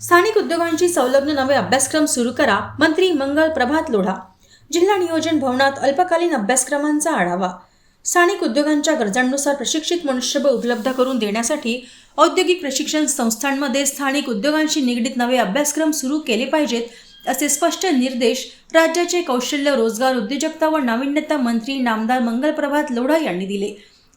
स्थानिक उद्योगांशी संलग्न नवे अभ्यासक्रम सुरू करा मंत्री मंगल प्रभात लोढा. जिल्हा नियोजन भवनात अल्पकालीन अभ्यासक्रमांचा आढावा. स्थानिक उद्योगांच्या गरजांनुसार प्रशिक्षित मनुष्यबळ उपलब्ध करून देण्यासाठी औद्योगिक प्रशिक्षण संस्थांमध्ये स्थानिक उद्योगांशी निगडीत नवे अभ्यासक्रम सुरू केले पाहिजेत असे स्पष्ट निर्देश राज्याचे कौशल्य रोजगार उद्योजकता व नाविन्यता मंत्री नामदार मंगल प्रभात लोढा यांनी दिले.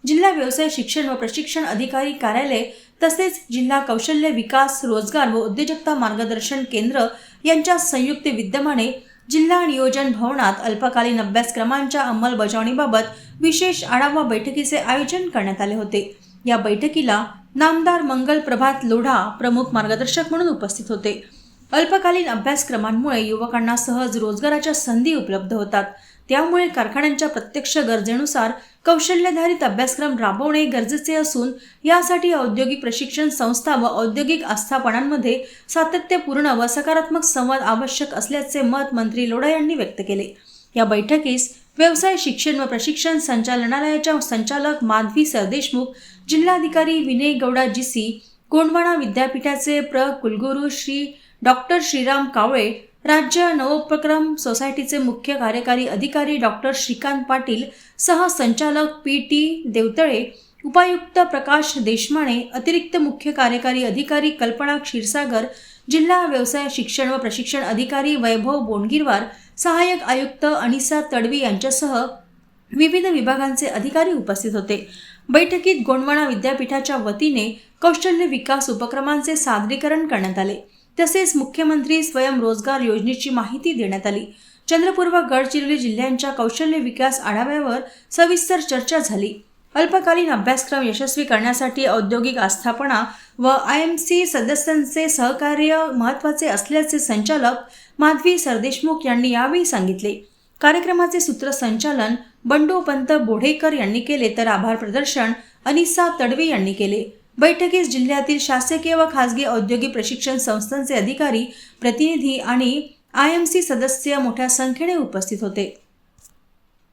जिल्हा व्यवसाय शिक्षण व प्रशिक्षण अधिकारी कार्यालय तसेच जिल्हा कौशल्य विकास रोजगार व उद्योजकता मार्गदर्शन केंद्र यांच्या संयुक्त विद्यमाने जिल्हा नियोजन भवनात अल्पकालीन अभ्यासक्रमांच्या अंमलबजावणीबाबत विशेष आढावा बैठकीचे आयोजन करण्यात आले होते. या बैठकीला नामदार मंगल प्रभात लोढा प्रमुख मार्गदर्शक म्हणून उपस्थित होते. अल्पकालीन अभ्यासक्रमांमुळे युवकांना सहज रोजगाराच्या संधी उपलब्ध होतात. त्यामुळे कारखान्यांच्या प्रत्यक्ष गरजेनुसार कौशल्यधारित अभ्यासक्रम राबवणे गरजेचे असून यासाठी औद्योगिक प्रशिक्षण संस्था व औद्योगिक आस्थापनांमध्ये सातत्यपूर्ण व सकारात्मक संवाद आवश्यक असल्याचे मत मंत्री लोढा यांनी व्यक्त केले. या बैठकीस व्यवसाय शिक्षण व प्रशिक्षण संचालनालयाच्या संचालक माधवी सरदेशमुख जिल्हाधिकारी विनय गौडा जीसी गोंडवाणा विद्यापीठाचे प्र. कुलगुरू श्री डॉक्टर श्रीराम कावळे राज्य नवोपक्रम सोसायटीचे मुख्य कार्यकारी अधिकारी डॉक्टर श्रीकांत पाटील सहसंचालक पी टी देवतळे उपायुक्त प्रकाश देशमाने अतिरिक्त मुख्य कार्यकारी अधिकारी कल्पना क्षीरसागर जिल्हा व्यवसाय शिक्षण व प्रशिक्षण अधिकारी वैभव बोंडगिरवार सहाय्यक आयुक्त अनिसा तडवी यांच्यासह विविध विभागांचे अधिकारी उपस्थित होते. बैठकीत गोंडवाना विद्यापीठाच्या वतीने कौशल्य विकास उपक्रमांचे सादरीकरण करण्यात आले. तसेच मुख्यमंत्री स्वयंरोजगार योजनेची माहिती देण्यात आली. चंद्रपूर व गडचिरोली जिल्ह्यांच्या कौशल्य विकास आढाव्यावर सविस्तर चर्चा झाली. अल्पकालीन अभ्यासक्रम यशस्वी करण्यासाठी औद्योगिक आस्थापना व आय एम सी सदस्यांचे सहकार्य महत्त्वाचे असल्याचे संचालक माधवी सरदेशमुख यांनी यावेळी सांगितले. कार्यक्रमाचे सूत्रसंचालन बंडू पंत बोढेकर यांनी केले तर आभार प्रदर्शन अनिसा तडवी यांनी केले. बैठकीस जिल्ह्यातील शासकीय व खासगी औद्योगिक प्रशिक्षण संस्थांचे अधिकारी प्रतिनिधी आणि आय एम सी सदस्य मोठ्या संख्येने उपस्थित होते.